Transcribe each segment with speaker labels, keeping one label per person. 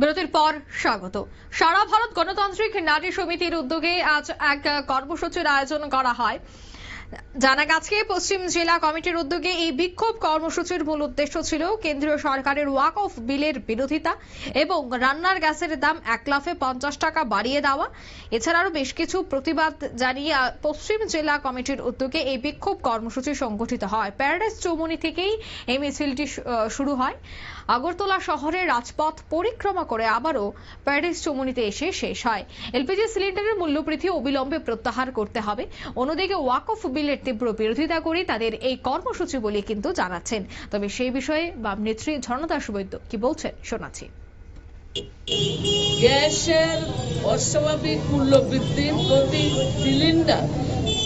Speaker 1: বিরতির পর স্বাগত। সারা ভারত গণতান্ত্রিক নারী সমিতির উদ্যোগে আজ এক কর্মসূচির আয়োজন করা হয়। জানা গেছে, পশ্চিম জেলা কমিটির উদ্যোগে এই বিক্ষোভ কর্মসূচির মূল উদ্দেশ্য ছিল কেন্দ্রীয় সরকারের ওয়াক অফ বিলের বিরোধিতা এবং রান্নার গ্যাসের দাম এক লাফে পঞ্চাশ টাকা বাড়িয়ে দেওয়া। এছাড়া আরও বেশ কিছু প্রতিবাদ জানিয়ে পশ্চিম জেলা কমিটির উদ্যোগে এই বিক্ষোভ কর্মসূচি সংগঠিত হয়। প্যারাডাইস চৌমুনি থেকেই এই মিছিলটি শুরু হয়। আগরতলা শহরের রাজপথ পরিক্রমা করে আবারও প্যারিস চৌমুনিতে এসে শেষ হয়। এলপিজি সিলিন্ডারের মূল্যবৃদ্ধি অবিলম্বে প্রত্যাহার করতে হবে। অন্যদিকে ওয়াক অফ বিলের তীব্র বিরোধিতা করে তাদের এই কর্মসূচি বলে কিন্তু জানাচ্ছেন। তবে সেই বিষয়ে বাম নেত্রী ঝর্ণদাস বৈদ্য কি বলছেন শোনাচ্ছি।
Speaker 2: গ্যাসের অস্বাভাবিক মূল্য বৃদ্ধি প্রতি সিলিন্ডার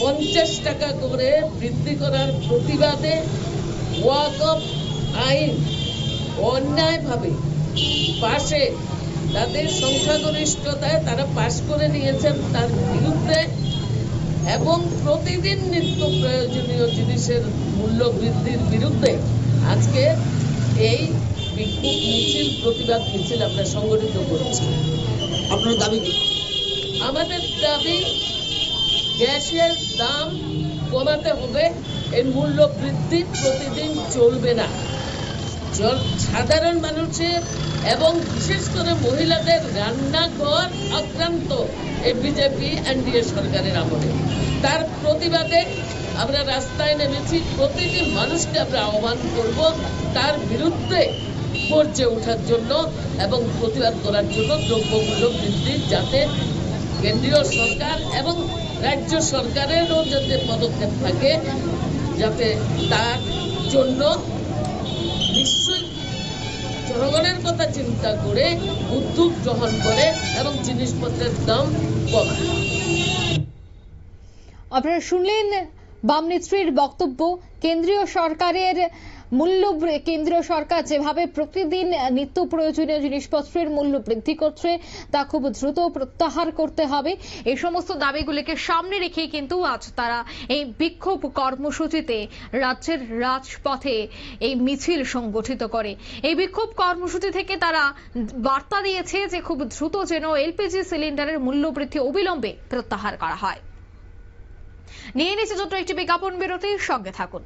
Speaker 2: পঞ্চাশ টাকা করে বৃদ্ধি করার প্রতিবাদে ওয়াক অফ আইন অন্যায়ভাবে পাশে তাদের সংখ্যাগরিষ্ঠতায় তারা পাশ করে নিয়েছেন তার বিরুদ্ধে এবং প্রতিদিন নিত্য প্রয়োজনীয় জিনিসের মূল্য বৃদ্ধির বিরুদ্ধে আজকে এই বিক্ষোভ মিছিল প্রতিবাদ মিছিল আমরা সংগঠিত করছি।
Speaker 3: আপনার দাবি কি?
Speaker 2: আমাদের দাবি গ্যাসের দাম কমাতে হবে এর মূল্য বৃদ্ধি প্রতিদিন চলবে না। সাধারণ মানুষের এবং বিশেষ করে মহিলাদের রান্নাঘর আক্রান্ত এই বিজেপি এনডিএ সরকারের আমলে। তার প্রতিবাদে আমরা রাস্তায় নেমেছি, প্রতিটি মানুষকে আমরা আহ্বান করব তার বিরুদ্ধে গর্জে ওঠার জন্য এবং প্রতিবাদ করার জন্য দ্রব্যমূল্য বৃদ্ধি যাতে কেন্দ্রীয় সরকার এবং রাজ্য সরকারেরও যাতে পদক্ষেপ থাকে, যাতে তার জন্য জনগণের কথা চিন্তা করে উদ্যোগ গ্রহণ করে এবং জিনিসপত্রের দাম কমায়।
Speaker 1: আপনারা শুনলেন বাম নেত্রীর বক্তব্য। কেন্দ্রীয় সরকারের মূল্য কেন্দ্রীয় সরকার যেভাবে প্রতিদিন নিত্য প্রয়োজনীয় জিনিসপত্রের মূল্য বৃদ্ধি করছে, তা খুব দ্রুত প্রত্যাহার করতে হবে। এই সমস্ত দাবিগুলিকে সামনে রেখে কিন্তু আজ তারা এই বিক্ষোভ কর্মসূচিতে রাজ্যের রাজপথে এই মিছিল সংগঠিত করে। এই বিক্ষোভ কর্মসূচি থেকে তারা বার্তা দিয়েছে যে খুব দ্রুত যেন এলপিজি সিলিন্ডারের মূল্য বৃদ্ধি অবিলম্বে প্রত্যাহার করা হয়। নিয়ে নিচ্ছে ছোট্ট একটি বিজ্ঞাপন বিরতির সঙ্গে থাকুন।